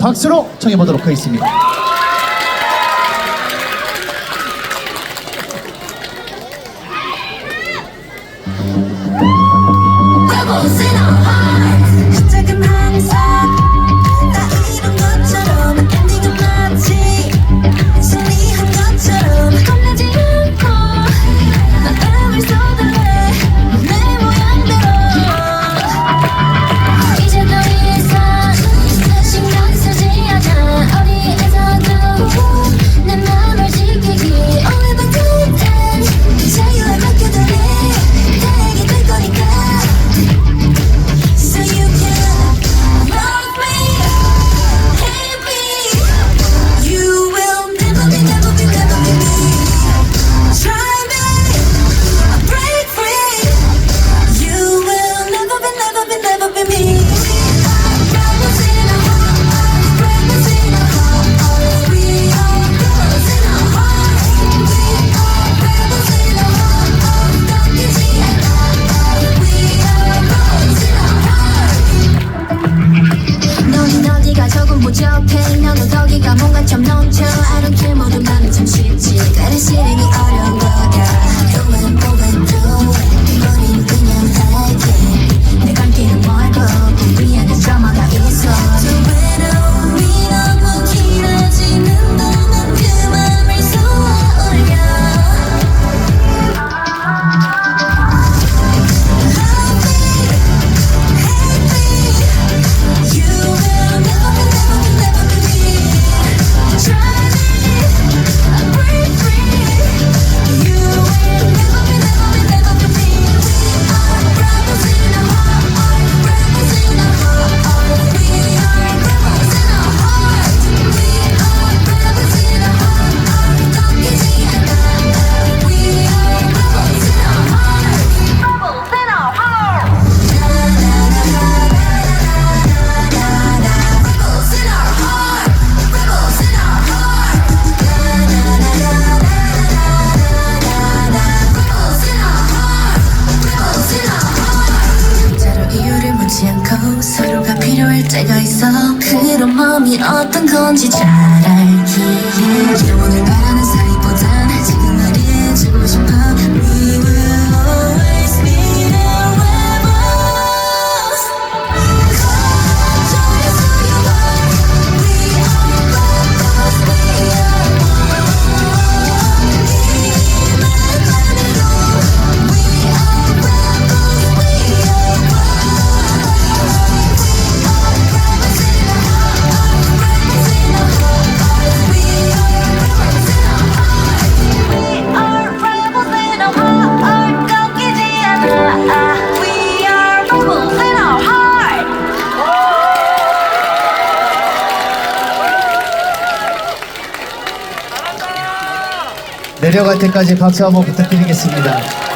박수로 청해보도록 하겠습니다. 그 점점 점 서로가 필요할 때가 있어. 그런 마음이 어떤 건지 잘 알기에 오늘 나 내려갈 때까지 박수 한번 부탁드리겠습니다.